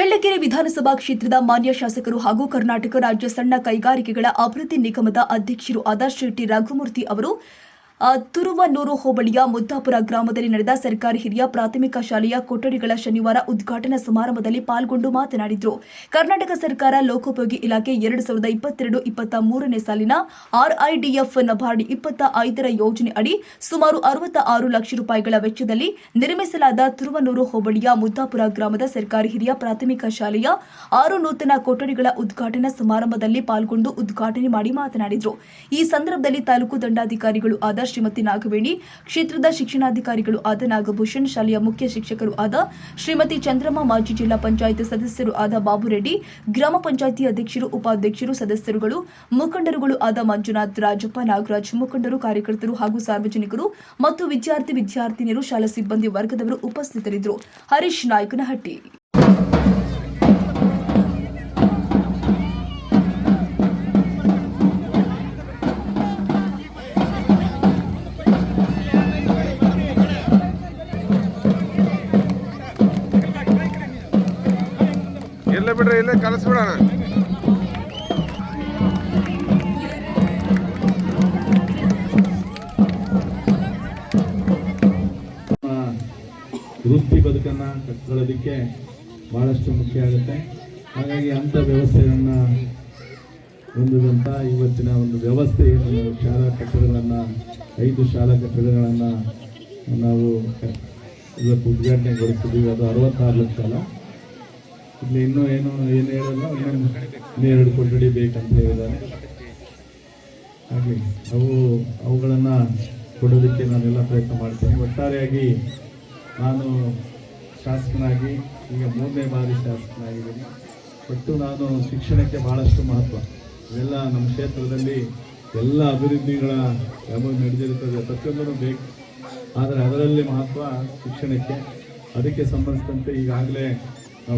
ಚಳ್ಳಕೆರೆ ವಿಧಾನಸಭಾ ಕ್ಷೇತ್ರದ ಮಾನ್ಯ ಶಾಸಕರು ಹಾಗೂ ಕರ್ನಾಟಕ ರಾಜ್ಯ ಸಣ್ಣ ಕೈಗಾರಿಕೆಗಳ ಅಭಿವೃದ್ಧಿ ನಿಗಮದ ಅಧ್ಯಕ್ಷರು ಆದ ಶ್ರೀ ಟಿ. ರಘುಮೂರ್ತಿ ಅವರು ತುರುವನೂರು ಹೋಬಳಿಯ ಮುದ್ದಾಪುರ ಗ್ರಾಮದಲ್ಲಿ ನಡೆದ ಸರ್ಕಾರಿ ಹಿರಿಯ ಪ್ರಾಥಮಿಕ ಶಾಲೆಯ ಕೊಠಡಿಗಳ ಶನಿವಾರ ಉದ್ಘಾಟನಾ ಸಮಾರಂಭದಲ್ಲಿ ಪಾಲ್ಗೊಂಡು ಮಾತನಾಡಿದರು. ಕರ್ನಾಟಕ ಸರ್ಕಾರ ಲೋಕೋಪಯೋಗಿ ಇಲಾಖೆ ಎರಡು ಸಾವಿರದ ಇಪ್ಪತ್ತೆರಡು ಇಪ್ಪತ್ತ ಮೂರನೇ ಸಾಲಿನ ಆರ್ಐಡಿಎಫ್ ನಬಾರ್ಡ್ ಇಪ್ಪತ್ತ ಐದರ ಯೋಜನೆ ಅಡಿ ಸುಮಾರು ಅರವತ್ತ ಆರು ಲಕ್ಷ ರೂಪಾಯಿಗಳ ವೆಚ್ಚದಲ್ಲಿ ನಿರ್ಮಿಸಲಾದ ತುರುವನೂರು ಹೋಬಳಿಯ ಮುದ್ದಾಪುರ ಗ್ರಾಮದ ಸರ್ಕಾರಿ ಹಿರಿಯ ಪ್ರಾಥಮಿಕ ಶಾಲೆಯ ಆರು ನೂತನ ಕೊಠಡಿಗಳ ಉದ್ಘಾಟನಾ ಸಮಾರಂಭದಲ್ಲಿ ಪಾಲ್ಗೊಂಡು ಉದ್ಘಾಟನೆ ಮಾಡಿ ಮಾತನಾಡಿದರು. ಈ ಸಂದರ್ಭದಲ್ಲಿ ತಾಲೂಕು ದಂಡಾಧಿಕಾರಿಗಳು ಆದ ಶ್ರೀಮತಿ ನಾಗವೇಣಿ, ಕ್ಷೇತ್ರದ ಶಿಕ್ಷಣಾಧಿಕಾರಿಗಳು ಆದ ನಾಗಭೂಷಣ್, ಶಾಲೆಯ ಮುಖ್ಯ ಶಿಕ್ಷಕರು ಆದ ಶ್ರೀಮತಿ ಚಂದ್ರಮ್ಮ, ಮಾಜಿ ಜಿಲ್ಲಾ ಪಂಚಾಯತ್ ಸದಸ್ಯರು ಆದ ಬಾಬುರೆಡ್ಡಿ, ಗ್ರಾಮ ಪಂಚಾಯಿತಿ ಅಧ್ಯಕ್ಷರು, ಉಪಾಧ್ಯಕ್ಷರು, ಸದಸ್ಯರುಗಳು, ಮುಖಂಡರುಗಳು ಆದ ಮಂಜುನಾಥ್ ರಾಜಪ್ಪ, ನಾಗರಾಜ್ ಮುಖಂಡರು, ಕಾರ್ಯಕರ್ತರು ಹಾಗೂ ಸಾರ್ವಜನಿಕರು ಮತ್ತು ವಿದ್ಯಾರ್ಥಿ ವಿದ್ಯಾರ್ಥಿನಿಯರು, ಶಾಲಾ ಸಿಬ್ಬಂದಿ ವರ್ಗದವರು ಉಪಸ್ಥಿತರಿದ್ದರು. ಹರೀಶ್ ನಾಯಕನಹಟ್ಟಿ. ಇಲ್ಲೇ ಬಿಡ್ರಿ, ಇಲ್ಲೇ ಕಲಿಸ್ಬಿಡೋಣ. ವೃತ್ತಿ ಬದುಕನ್ನು ಕಟ್ಕೊಳ್ಳೋದಕ್ಕೆ ಬಹಳಷ್ಟು ಮುಖ್ಯ ಆಗುತ್ತೆ. ಹಾಗಾಗಿ ಅಂಥ ವ್ಯವಸ್ಥೆಯನ್ನು ಹೊಂದಿದಂಥ ಇವತ್ತಿನ ಒಂದು ವ್ಯವಸ್ಥೆ ಏನು ಶಾಲಾ ಕಟ್ಟಡಗಳನ್ನು, ಐದು ಶಾಲಾ ಕಟ್ಟಡಗಳನ್ನು ನಾವು ಇವತ್ತು ಉದ್ಘಾಟನೆಗೊಳಿಸಿದ್ದೀವಿ. ಅದು ಅರವತ್ತಾರು ಲಕ್ಷ ಇಲ್ಲಿ ಇನ್ನೂ ಏನು ಏನು ಹೇಳಲ್ಲ ನೀರು ಕೊಠಡಿ ಬೇಕಂತ ಹೇಳಿದ್ದಾರೆ. ಹಾಗೆ, ಅವು, ಅವುಗಳನ್ನು ಕೊಡೋದಕ್ಕೆ ನಾನೆಲ್ಲ ಪ್ರಯತ್ನ ಮಾಡ್ತೇನೆ. ಒಟ್ಟಾರೆಯಾಗಿ ನಾನು ಶಾಸಕನಾಗಿ, ಈಗ ಮೂರನೇ ಬಾರಿ ಶಾಸಕನಾಗಿದ್ದೀನಿ. ಒಟ್ಟು ನಾನು ಶಿಕ್ಷಣಕ್ಕೆ ಭಾಳಷ್ಟು ಮಹತ್ವ. ಇವೆಲ್ಲ ನಮ್ಮ ಕ್ಷೇತ್ರದಲ್ಲಿ ಎಲ್ಲ ಅಭಿವೃದ್ಧಿಗಳ ಯಾವ ನಡೆದಿರುತ್ತದೆ. ಪ್ರತಿಯೊಂದೂ ಬೇಕು. ಆದರೆ ಅದರಲ್ಲಿ ಮಹತ್ವ ಶಿಕ್ಷಣಕ್ಕೆ. ಅದಕ್ಕೆ ಸಂಬಂಧಿಸಿದಂತೆ ಈಗಾಗಲೇ